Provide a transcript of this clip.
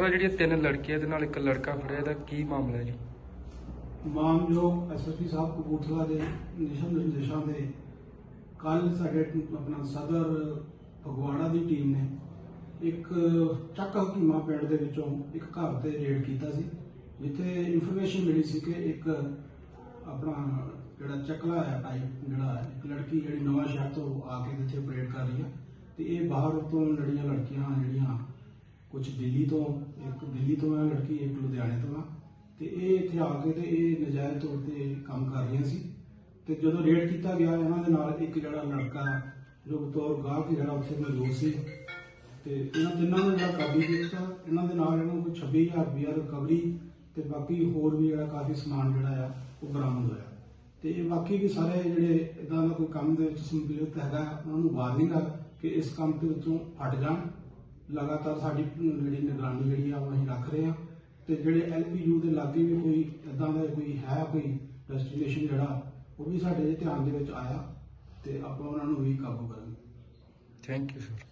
ਜਿਹੜੀਆਂ ਤਿੰਨ ਲੜਕੀਆਂ ਦੇ ਨਾਲ ਇੱਕ ਲੜਕਾ ਫੜਿਆ, ਇਹਦਾ ਕੀ ਮਾਮਲਾ ਹੈ ਜੀ? ਮਾਨਯੋਗ ਐਸਐਸਪੀ ਸਾਹਿਬ ਕਪੂਰਥਲਾ ਦੇ ਨਿਸ਼ਾਨ ਨਿਰਦੇਸ਼ਾਂ ਦੇ ਕੱਲ ਸਾਡੇ ਆਪਣਾ ਸਦਰ ਫਗਵਾੜਾ ਦੀ ਟੀਮ ਨੇ ਇੱਕ ਚੱਕ ਹਕੀਮਾ ਪਿੰਡ ਦੇ ਵਿੱਚੋਂ ਇੱਕ ਘਰ ਤੇ ਰੇਡ ਕੀਤਾ ਸੀ, ਜਿੱਥੇ ਇਨਫੋਰਮੇਸ਼ਨ ਮਿਲੀ ਸੀ ਕਿ ਇੱਕ ਆਪਣਾ ਜਿਹੜਾ ਚੱਕਲਾ ਹੈ ਟਾਈਪ ਜਿਹੜਾ ਇੱਕ ਲੜਕੀ ਜਿਹੜੀ ਨਵਾਂ ਸ਼ਹਿਰ ਤੋਂ ਆ ਕੇ ਇੱਥੇ ਆਪਰੇਟ ਕਰ ਰਹੀ ਹੈ ਤੇ ਇਹ ਬਾਹਰ ਤੋਂ ਲੜੀਆਂ ਲੜਕੀਆਂ ਜਿਹੜੀਆਂ ਕੁਝ ਦਿੱਲੀ ਤੋਂ, ਇੱਕ ਦਿੱਲੀ ਤੋਂ ਆ ਲੜਕੀ ਇੱਕ ਲੁਧਿਆਣੇ ਤੋਂ ਆ। ਤੇ ਇਹ ਇੱਥੇ ਆ ਕੇ ਤੇ ਇਹ ਨਜਾਇਜ਼ ਤੌਰ ਤੇ ਕੰਮ ਕਰ ਰਹੀਆਂ ਸੀ। ਤੇ ਜਦੋਂ ਰੇਡ ਕੀਤਾ ਗਿਆ, ਇਹਨਾਂ ਦੇ ਨਾਲ ਇੱਕ ਜਿਹੜਾ ਲੜਕਾ ਜੋ ਬਤੌਰ ਗਾਹਕ ਜਿਹੜਾ, ਉੱਥੇ ਮੌਜੂਦ ਸੀ। ਤੇ ਇਹਨਾਂ ਤਿੰਨਾਂ ਨੂੰ ਜਿਹੜਾ ਕਾਬੂ ਕੀਤਾ ਇਹਨਾਂ ਦੇ ਨਾਲ ਇਹਨਾਂ ਨੂੰ ਕੋਈ 26000 ਰੁਪਇਆ ਰਿਕਵਰੀ ਤੇ ਬਾਕੀ ਹੋਰ ਵੀ ਜਿਹੜਾ ਕਾਫੀ ਸਮਾਨ ਜਿਹੜਾ ਆ, ਉਹ ਬਰਾਮਦ ਹੋਇਆ। ਤੇ ਇਹ ਬਾਕੀ ਵੀ ਸਾਰੇ ਜਿਹੜੇ ਇਦਾਂ ਦਾ ਕੋਈ ਕੰਮ ਦੇ ਵਿੱਚ ਸੰਪਲਿਤ ਹੈਗਾ, ਉਹਨਾਂ ਨੂੰ ਵਾਰਨਿੰਗ ਆ ਕਿ ਇਸ ਕੰਮ ਦੇ ਵਿੱਚੋਂ ਹਟ ਜਾਣ। ਲਗਾਤਾਰ ਸਾਡੀ ਜਿਹੜੀ ਨਿਗਰਾਨੀ ਜਿਹੜੀ ਆ ਉਹ ਅਸੀਂ ਰੱਖ ਰਹੇ ਹਾਂ। ਤੇ ਜਿਹੜੇ ਐਲਪੀਯੂ ਦੇ ਲਾਗੇ ਵੀ ਕੋਈ ਇਦਾਂ ਦਾ ਕੋਈ ਹੈ, ਕੋਈ ਡੈਸਟੀਨੇਸ਼ਨ ਜਿਹੜਾ, ਉਹ ਵੀ ਸਾਡੇ ਧਿਆਨ ਦੇ ਵਿੱਚ ਆਇਆ ਤੇ ਆਪਾਂ ਉਹਨਾਂ ਨੂੰ ਵੀ ਕਾਬੂ ਕਰਾਂਗੇ। Thank you sir